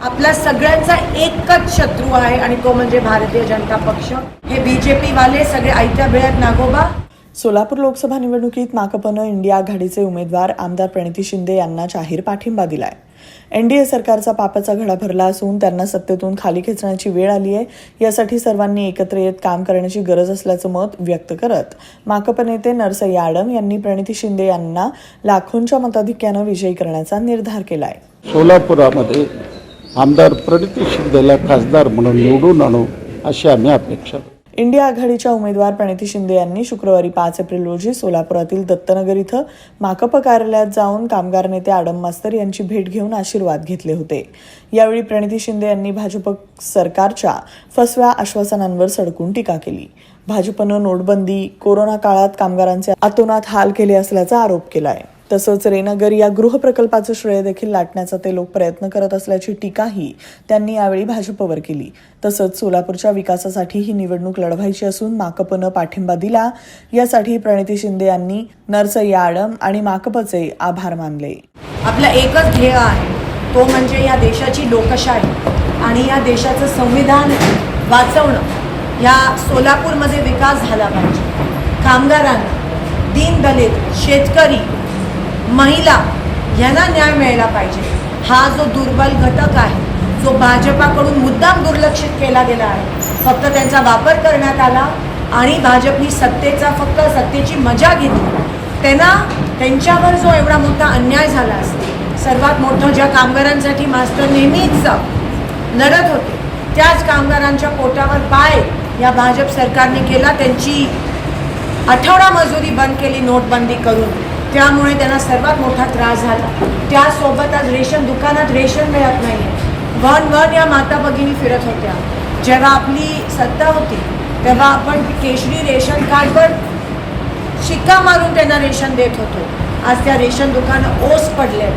आपला सगळ्यांचा एकच शत्रू आहे आणि तो म्हणजे भारतीय जनता पक्ष. हे बीजेपी वाले सगळे आयत्या वेळात नागोबा. सोलापूर लोकसभा निवडणुकीत माकपनं इंडिया आघाडीचे उमेदवार आमदार प्रणिती शिंदे यांना जाहीर पाठिंबा दिलाय. एनडीए सरकारचा पापाचा घडा भरला असून त्यांना सत्तेतून खाली खेचण्याची वेळ आली आहे. यासाठी सर्वांनी एकत्र येत काम करण्याची गरज असल्याचं मत व्यक्त करत माकप नेते नरसई आडम यांनी प्रणिती शिंदे यांना लाखोंच्या मताधिक्यानं विजयी करण्याचा निर्धार केलाय. सोलापुरामध्ये आमदार प्रणिती शिंदेला खासदार म्हणून निवडून आणू अशी आम्ही अपेक्षा इंडिया आघाडीच्या उमेदवार प्रणिती शिंदे यांनी शुक्रवारी पाच एप्रिल रोजी सोलापुरातील दत्तनगर इथं माकप कार्यालयात जाऊन कामगार नेते आडम मास्तर यांची भेट घेऊन आशीर्वाद घेतले होते. यावेळी प्रणिती शिंदे यांनी भाजप सरकारच्या फसव्या आश्वासनांवर सडकून टीका केली. भाजपनं नोटबंदी कोरोना काळात कामगारांचे अतोनात हाल केले असल्याचा आरोप केला आहे तसंच रेनगर या गृहप्रकल्पाचं श्रेय देखील लाटण्याचा ते लोक प्रयत्न करत असल्याची टीकाही त्यांनी यावेळी भाजपवर केली. तसंच सोलापूरच्या विकासासाठी ही निवडणूक लढवायची असून माकपनं पाठिंबा दिला यासाठी प्रणिती शिंदे यांनी नरसय्या आडम आणि माकपचे आभार मानले. आपला एकच ध्येय आहे तो म्हणजे या देशाची लोकशाही आणि या देशाचं संविधान वाचवणं. या सोलापूरमध्ये विकास झाला पाहिजे. कामगारांना दीनदलित शेतकरी महिला यांना न्याय मिळायला पाहिजे. हा जो दुर्बल घटक आहे जो भाजपाकडून मुद्दाम दुर्लक्षित केला गेला आहे फक्त त्यांचा वापर करण्यात आला आणि भाजपनी सत्तेचा फक्त सत्तेची मजा घेतली. त्यांना त्यांच्यावर जो एवढा मोठा अन्याय झाला असतो सर्वात मोठं ज्या कामगारांसाठी मास्टर नेहमीच लढत होते त्याच कामगारांच्या पोटावर पाय या भाजप सरकारने केला त्यांची आठवडा मजुरी बंद केली नोटबंदी करून. त्यामुळे त्यांना सर्वात मोठा त्रास झाला. त्यासोबत आज रेशन दुकानात रेशन मिळत नाही वन वन या माता भगिनी फिरत होत्या. जेव्हा आपली सत्ता होती तेव्हा आपण केशरी रेशन कार्डवर शिक्का मारून त्यांना रेशन देत होतो. आज त्या रेशन दुकानं ओस पडले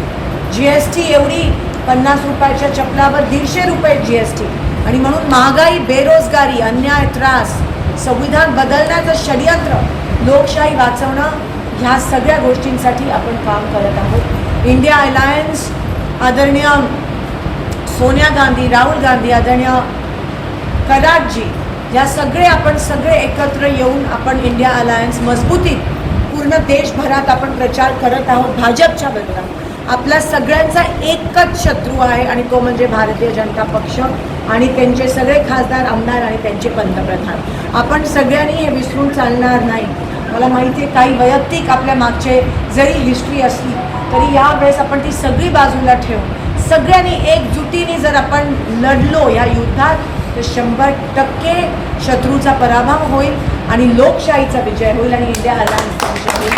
जी एस टी एवढी पन्नास रुपयाच्या चपलावर दीडशे रुपये जी एस टी आणि म्हणून महागाई बेरोजगारी अन्याय त्रास संविधान बदलण्याचं षडयंत्र लोकशाही वाचवणं ह्या सगळ्या गोष्टींसाठी आपण काम करत आहोत. इंडिया अलायन्स आदरणीय सोनिया गांधी राहुल गांधी आदरणीय कराडजी या सगळे आपण सगळे एकत्र येऊन आपण इंडिया अलायन्स मजबूतीत पूर्ण देशभरात आपण प्रचार करत आहोत भाजपच्या बदला आपला सगळ्यांचा एकच शत्रू आहे आणि तो म्हणजे भारतीय जनता पक्ष आणि त्यांचे सगळे खासदार आमदार आणि त्यांचे पंतप्रधान. आपण सगळ्यांनी हे विसरून चालणार नाही. मला माहिती आहे काही वैयक्तिक आपल्या मागचे जरी हिस्ट्री असली तरी यावेळेस आपण ती सगळी बाजूला ठेवू सगळ्यांनी एकजुटीने जर आपण लढलो या युद्धात तर शंभर टक्के शत्रूचा पराभव होईल आणि लोकशाहीचा विजय होईल आणि इंडिया अलायन्सचा होईल.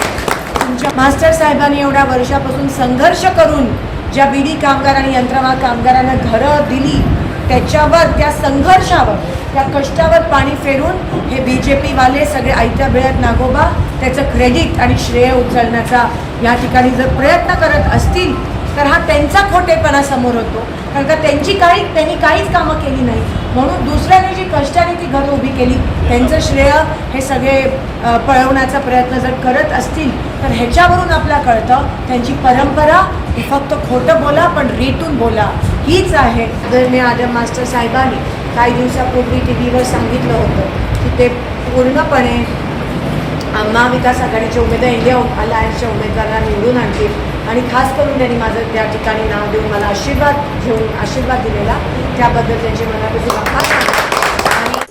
तुमच्या मास्टर साहेबांनी एवढ्या वर्षापासून संघर्ष करून ज्या बिडी कामगार आणि यंत्रमाग कामगारांना घरं दिली त्याच्यावर त्या संघर्षावर त्या कष्टावर पाणी फेरून हे बी जे पीवाले सगळे आयत्या वेळात नागोबा त्याचं क्रेडिट आणि श्रेय उचलण्याचा या ठिकाणी जर प्रयत्न करत असतील तर हा त्यांचा खोटेपणा समोर होतो. कारण का त्यांची काही त्यांनी काहीच कामं केली नाही. म्हणून दुसऱ्याने जी कष्टाने ती घरं उभी केली त्यांचं श्रेय हे सगळे पळवण्याचा प्रयत्न जर करत असतील तर ह्याच्यावरून आपला कळतं त्यांची परंपरा हे फक्त खोटं बोला पण रेटून बोला. हीच आहे जर मी आदम मास्टर साहेबांनी. काही दिवसापूर्वी टी व्हीवर सांगितलं होतं की ते पूर्णपणे महाविकास आघाडीचे उमेदवार इंडिया अलायन्सच्या उमेदवारांना निवडून आणतील आणि खास करून त्यांनी माझं त्या ठिकाणी नाव देऊन मला आशीर्वाद घेऊन आशीर्वाद दिलेला त्याबद्दल त्यांचे मनापासून आभार मानते.